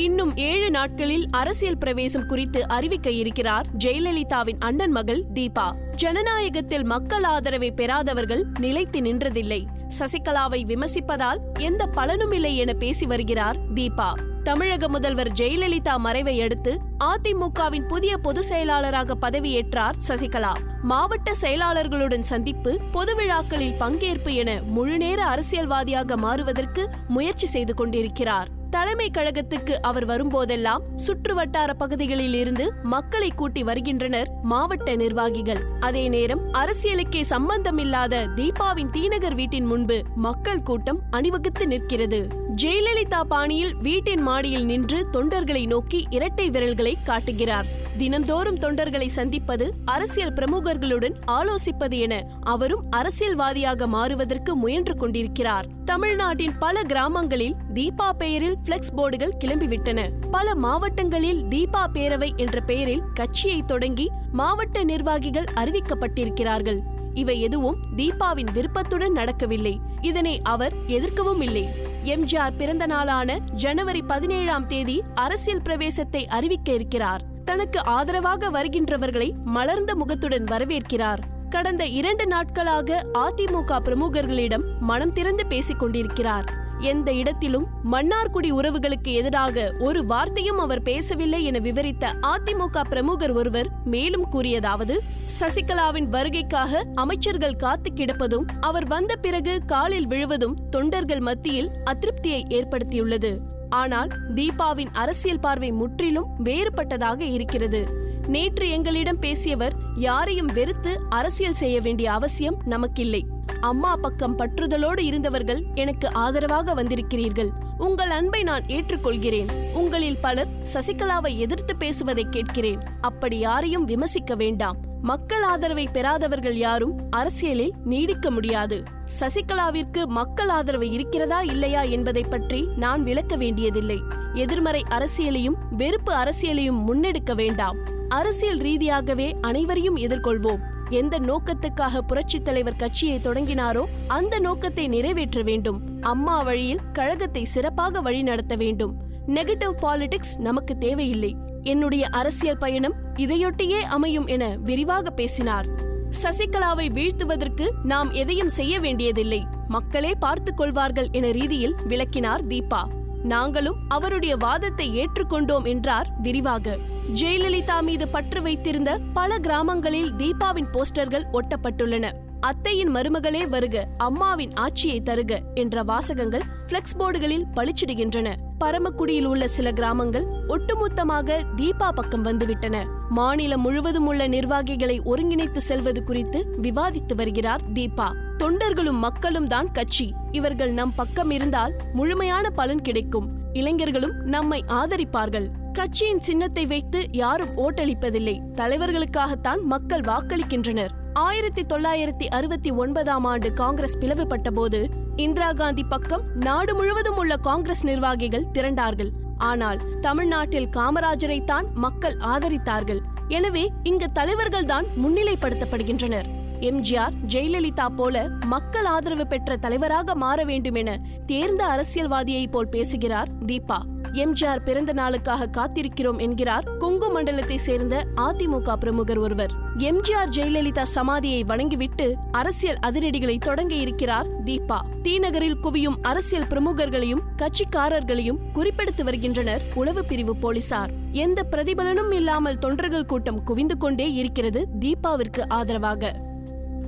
இன்னும் ஏழு நாட்களில் அரசியல் பிரவேசம் குறித்து அறிவிக்க இருக்கிறார் ஜெயலலிதாவின் அண்ணன் மகள் தீபா. ஜனநாயகத்தில் மக்கள் ஆதரவை பெறாதவர்கள் நிலைத்து நின்றதில்லை. சசிகலாவை விமர்சிப்பதால் எந்த பலனும் இல்லை என பேசி வருகிறார் தீபா. தமிழக முதல்வர் ஜெயலலிதா மறைவை அடுத்து அதிமுகவின் புதிய பொதுச் செயலாளராக பதவியேற்றார் சசிகலா. மாவட்ட செயலாளர்களுடன் சந்திப்பு பொது விழாக்களில் பங்கேற்பு என முழுநேர அரசியல்வாதியாக மாறுவதற்கு முயற்சி செய்து கொண்டிருக்கிறார். தலைமை கழகத்துக்கு அவர் வரும்போதெல்லாம் சுற்று வட்டார பகுதிகளில் இருந்து மக்களை கூட்டி வருகின்றனர் மாவட்ட நிர்வாகிகள். அதே நேரம் அரசியலுக்கே சம்பந்தமில்லாத தீபாவின் தீநகர் வீட்டின் முன்பு மக்கள் கூட்டம் அணிவகுத்து நிற்கிறது. ஜெயலலிதா பாணியில் வீட்டின் மாடியில் நின்று தொண்டர்களை நோக்கி இரட்டை விரல்களை காட்டுகிறார். தினந்தோறும் தொண்டர்களை சந்திப்பது அரசியல் பிரமுகர்களுடன் ஆலோசிப்பது என அவரும் அரசியல்வாதியாக மாறுவதற்கு முயன்று கொண்டிருக்கிறார். தமிழ்நாட்டின் பல கிராமங்களில் தீபா பெயரில் பிளெக்ஸ் போர்டுகள் கிளம்பிவிட்டன. பல மாவட்டங்களில் தீபா பேரவை என்ற பெயரில் கட்சியை தொடங்கி மாவட்ட நிர்வாகிகள் அறிவிக்கப்பட்டிருக்கிறார்கள். இவை எதுவும் தீபாவின் விருப்பத்துடன் நடக்கவில்லை. இதனை அவர் எதிர்க்கவும் இல்லை. எம்ஜிஆர் பிறந்த நாளான ஜனவரி பதினேழாம் தேதி அரசியல் பிரவேசத்தை அறிவிக்க இருக்கிறார். தனக்கு ஆதரவாக வருகின்றவர்களை மலர்ந்த முகத்துடன் வரவேற்கிறார். கடந்த இரண்டு நாட்களாக அதிமுக பிரமுகர்களிடம் மனம் திறந்து பேசிக் கொண்டிருக்கிறார். எந்த இடத்திலும் மன்னார்குடி உறவுகளுக்கு எதிராக ஒரு வார்த்தையும் அவர் பேசவில்லை என விவரித்த அதிமுக பிரமுகர் ஒருவர் மேலும் கூறியதாவது சசிகலாவின் வருகைக்காக அமைச்சர்கள் காத்து கிடப்பதும் அவர் வந்த பிறகு காலில் விழுவதும் தொண்டர்கள் மத்தியில் அதிருப்தியை ஏற்படுத்தியுள்ளது. ஆனால் தீபாவின் அரசியல் பார்வை முற்றிலும் வேறுபட்டதாக இருக்கிறது. நேற்று எங்களிடம் பேசியவர் யாரையும் வெறுத்து அரசியல் செய்ய வேண்டிய அவசியம் நமக்கில்லை. அம்மா பக்கம் பற்றுதலோடு இருந்தவர்கள் எனக்கு ஆதரவாக வந்திருக்கிறீர்கள். உங்கள் அன்பை நான் ஏற்றுக்கொள்கிறேன். உங்களில் பலர் சசிகலாவை எதிர்த்து பேசுவதை கேட்கிறேன். அப்படி யாரையும் விமர்சிக்க வேண்டாம். மக்கள் ஆதரவை பெறாதவர்கள் யாரும் அரசியலில் நீடிக்க முடியாது. சசிகலாவிற்கு மக்கள் ஆதரவு இருக்கிறதா இல்லையா என்பதை பற்றி நான் விளக்க வேண்டியதில்லை. எதிர்மறை அரசியலையும் வெறுப்பு அரசியலையும் முன்னெடுக்க வேண்டாம். அரசியல் ரீதியாகவே அனைவரையும் எதிர்கொள்வோம். எந்த நோக்கத்துக்காக புரட்சித் தலைவர் கட்சியை தொடங்கினாரோ அந்த நோக்கத்தை நிறைவேற்ற வேண்டும். அம்மா வழியில் கழகத்தை சிறப்பாக வழிநடத்த வேண்டும். நெகட்டிவ் பாலிடிக்ஸ் நமக்கு தேவையில்லை. என்னுடைய அரசியல் பயணம் இதையொட்டியே அமையும் என விரிவாக பேசினார். சசிகலாவை வீழ்த்துவதற்கு நாம் எதையும் செய்ய வேண்டியதில்லை. மக்களே பார்த்துக் கொள்வார்கள் என ரீதியில் விளக்கினார் தீபா. நாங்களும் அவருடைய வாதத்தை ஏற்றுக்கொண்டோம் என்றார் விரிவாக. ஜெயலலிதா மீது பற்று வைத்திருந்த பல கிராமங்களில் தீபாவின் போஸ்டர்கள் ஒட்டப்பட்டுள்ளன. அத்தையின் மருமகளே வருக அம்மாவின் ஆட்சியை தருக என்ற வாசகங்கள் பிளெக்ஸ் போர்டுகளில் பளிச்சிடுகின்றன. பரமக்குடியில் உள்ள சில கிராமங்கள் ஒட்டுமொத்தமாக தீபா பக்கம் வந்துவிட்டன. மாநிலம் முழுவதும் உள்ள நிர்வாகிகளை ஒருங்கிணைத்து செல்வது குறித்து விவாதித்து வருகிறார் தீபா. தொண்டர்களும் மக்களும் தான் கட்சி. இவர்கள் நம் பக்கம் இருந்தால் முழுமையான பலன் கிடைக்கும். இளைஞர்களும் நம்மை ஆதரிப்பார்கள். கட்சியின் சின்னத்தை வைத்து யாரும் ஓட்டளிப்பதில்லை. தலைவர்களுக்காகத்தான் மக்கள் வாக்களிக்கின்றனர். ஆயிரத்தி தொள்ளாயிரத்தி அறுபத்தி ஒன்பதாம் ஆண்டு காங்கிரஸ் பிளவுபட்ட போது இந்திரா காந்தி பக்கம் நாடு முழுவதும் உள்ள காங்கிரஸ் நிர்வாகிகள் திரண்டார்கள். ஆனால் தமிழ்நாட்டில் காமராஜரைத்தான் மக்கள் ஆதரித்தார்கள். எனவே இங்கு தலைவர்கள் தான் முன்னிலைப்படுத்தப்படுகின்றனர். எம்ஜிஆர் ஜெயலலிதா போல மக்கள் ஆதரவு பெற்ற தலைவராக மாற வேண்டும் என தேர்ந்த அரசியல்வாதியை போல் பேசுகிறார் தீபா. எம்ஜிஆர் பிறந்த நாளுக்காக காத்திருக்கிறோம் என்கிறார் கொங்கு மண்டலத்தை சேர்ந்த அதிமுக பிரமுகர் ஒருவர். எம்ஜிஆர் ஜெயலலிதா சமாதியை வணங்கிவிட்டு அரசியல் அதிரடிகளை தொடங்க இருக்கிறார் தீபா. தீநகரில் குவியும் அரசியல் பிரமுகர்களையும் கட்சிக்காரர்களையும் குறிப்பிடுத்து வருகின்றனர் உளவு பிரிவு போலீசார். எந்த பிரதிபலனும் இல்லாமல் தொண்டர்கள் கூட்டம் குவிந்து கொண்டே இருக்கிறது தீபாவிற்கு ஆதரவாக.